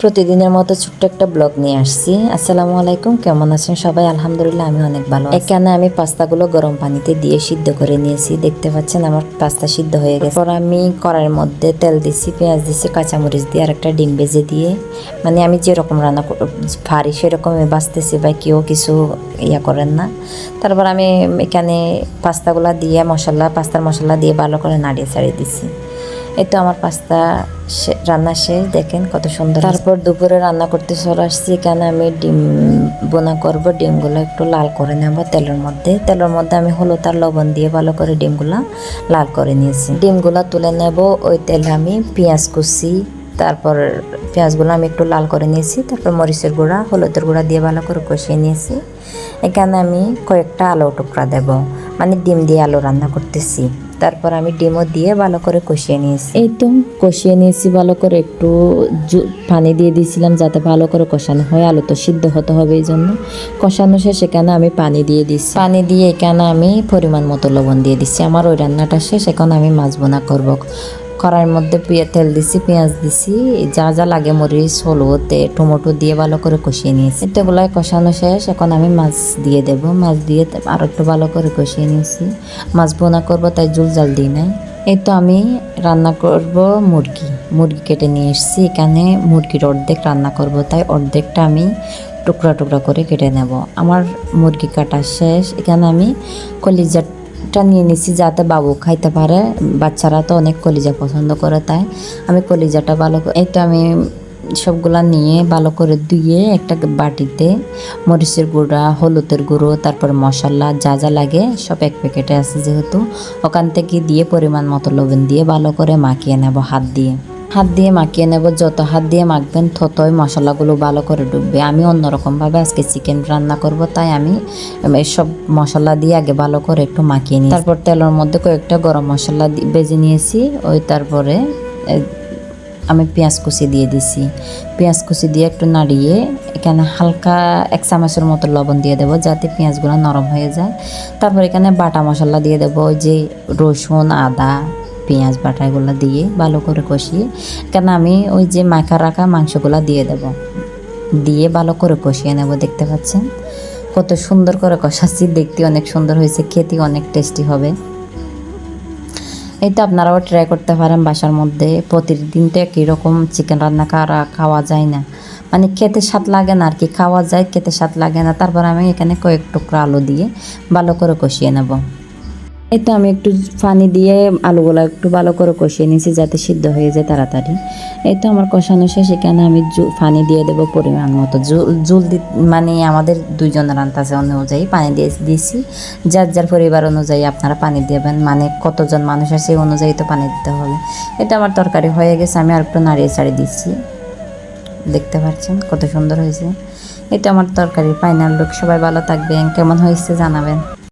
প্রতিদিনের মতো ছোট্ট একটা ব্লগ নিয়ে আসছি। আসসালামু আলাইকুম, কেমন আছেন সবাই? আলহামদুলিল্লাহ, আমি অনেক ভালো এখানে আমি পাস্তাগুলো গরম পানিতে দিয়ে সিদ্ধ করে নিয়েছি। দেখতে পাচ্ছেন আমার পাস্তা সিদ্ধ হয়ে গেছে। পর আমি কড়াইয়ের মধ্যে তেল দিছি, পেঁয়াজ দিছি, কাঁচামরিচ দিয়ে আর একটা ডিম ভেজে দিয়ে। মানে আমি যেরকম রান্না পারি সেরকম বাঁচতেছি বা কেউ কিছু ইয়া করেন না। তারপর আমি এখানে পাস্তাগুলো দিয়ে মশলা পাস্তার মশলা দিয়ে ভালো করে নাড়িয়ে ছাড়িয়ে দিছি। তো আমার পাস্তা রান্না শেষ, দেখেন কত সুন্দর তারপর দুপুরে রান্না করতে চলে আসছি, এখানে আমি ডিম বোনা করব, ডিমগুলো একটু লাল করে নেব তেলের মধ্যে। তেলের মধ্যে আমি হলুদ আর লবণ দিয়ে ভালো করে ডিমগুলো লাল করে নিয়েছি। ডিমগুলো তুলে নেব, ওই তেলে আমি পেঁয়াজ কুচি, তারপর পেঁয়াজগুলো আমি একটু লাল করে নিয়েছি, তারপর মরিচের গুঁড়া, হলুদের গুঁড়া দিয়ে ভালো করে কষিয়ে নিয়েছি। এখানে আমি কয়েকটা আলু টুকরা দেব মানে ডিম দিয়ে আলু রান্না করতেছি। তারপর আমি ডিমো দিয়ে ভালো করে কষিয়ে নিয়েছি। এই তো কষিয়ে নিয়েছি ভালো করে একটু জু- পানি দিয়ে দিয়েছিলাম যাতে ভালো করে কষানো হয় আলু তো সিদ্ধ হতে হবে এই জন্য। কষানো শেষ এখানে আমি পানি দিয়ে দিচ্ছি পানি দিয়ে এখানে আমি পরিমাণ মতো লবণ দিয়ে দিচ্ছি? আমার ওই রান্নাটা শেষ এখন আমি মাছ বোনা করব। কড়াইয়ের মধ্যে পেঁয়া তেল দিছি, পেঁয়াজ দিছি। যা যা লাগে মরিচ, হলুদ টমেটো দিয়ে ভালো করে কষিয়ে নিয়েছি। এগুলাই কষানো শেষ। এখন আমি মাছ দিয়ে দেব। মাছ দিয়ে আর একটু ভালো করে কষিয়ে নিয়েছি। মাছ বোনা করব, তাই জুল জাল দিই নাই। এই তো আমি রান্না করব মুরগি। মুরগি কেটে নিয়ে এসেছি। এখানে মুরগির অর্ধেক রান্না করব। তাই অর্ধেকটা আমি টুকরা টুকরা করে কেটে নেব। আমার মুরগি কাটা শেষ। এখানে আমি কলিজাটা নিয়ে নিছি যাতে বাবু খাইতে পারে। বাচ্চারা তো অনেক কলিজা পছন্দ করে তাই। আমি কলিজাটা ভালো তো আমি সবগুলা নিয়ে ভালো করে ধুয়ে একটা বাটিতে মরিচের গুঁড়া, হলুদের গুঁড়ো, তারপর মশলা যা যা লাগে সব এক প্যাকেটে আছে যেহেতু। ওখান থেকে দিয়ে পরিমাণ মতো লবণ দিয়ে ভালো করে মাখিয়ে নেব হাত দিয়ে। হাত দিয়ে মাখিয়ে নেব, যত হাত দিয়ে মাখবেন ততই মশলাগুলো ভালো করে ডুববে। আমি অন্যরকমভাবে আজকে চিকেন রান্না করব, তাই আমি সব মশলা দিয়ে আগে ভালো করে একটু মাখিয়ে নিই তারপর তেলের মধ্যে কয়েকটা গরম মশলা বেজে নিয়েছি, ওই তারপরে আমি পেঁয়াজ কুচি দিয়ে দিছি। পেঁয়াজ কুচি দিয়ে একটু নাড়িয়ে এখানে হালকা এক চামচের মতো লবণ দিয়ে দেবো, যাতে পেঁয়াজগুলো নরম হয়ে যায়। তারপর এখানে বাটা মশলা দিয়ে দেবো, ওই যে রসুন, আদা পেঁয়াজ বাটা এগুলো দিয়ে ভালো করে কষিয়ে, কেন আমি ওই যে মাখা রাখা মাংসগুলো দিয়ে দেব। দিয়ে ভালো করে কষিয়ে নেব, দেখতে পাচ্ছেন? কত সুন্দর করে কষাচ্ছি, দেখতে অনেক সুন্দর হয়েছে, খেতে অনেক টেস্টি হবে। এই তো আপনারাও ট্রাই করতে পারেন বাসার মধ্যে, প্রতিদিন তো একই রকম চিকেন রান্না করা খাওয়া যায় না। মানে খেতে স্বাদ লাগে না, আর কি খাওয়া যায়, খেতে স্বাদ লাগে না, তারপর আমি এখানে কয়েক টুকরো আলু দিয়ে ভালো করে কষিয়ে নেব। এই তো আমি একটু পানি দিয়ে আলুগুলো একটু ভালো করে কষিয়ে নিয়েছি যাতে সিদ্ধ হয়ে যায় তাড়াতাড়ি। এই তো আমার কষানো শেষ, এখানে আমি পানি দিয়ে দেবো পরিমাণ মতো। জুল দি মানে আমাদের দুইজনের রান্তাছে অনুযায়ী পানি দিয়ে দিয়েছি। যার যার পরিবার অনুযায়ী আপনারা পানি দেবেন মানে কতজন মানুষ আছে অনুযায়ী তো পানি দিতে হবে। এটা আমার তরকারি হয়ে গেছে, আমি আর একটু নাড়িয়ে ছাড়িয়ে দিচ্ছি। দেখতে পাচ্ছেন কত সুন্দর হয়েছে। এটা আমার তরকারি ফাইনাল লুক সবাই ভালো থাকবেন, কেমন হয়েছে জানাবেন।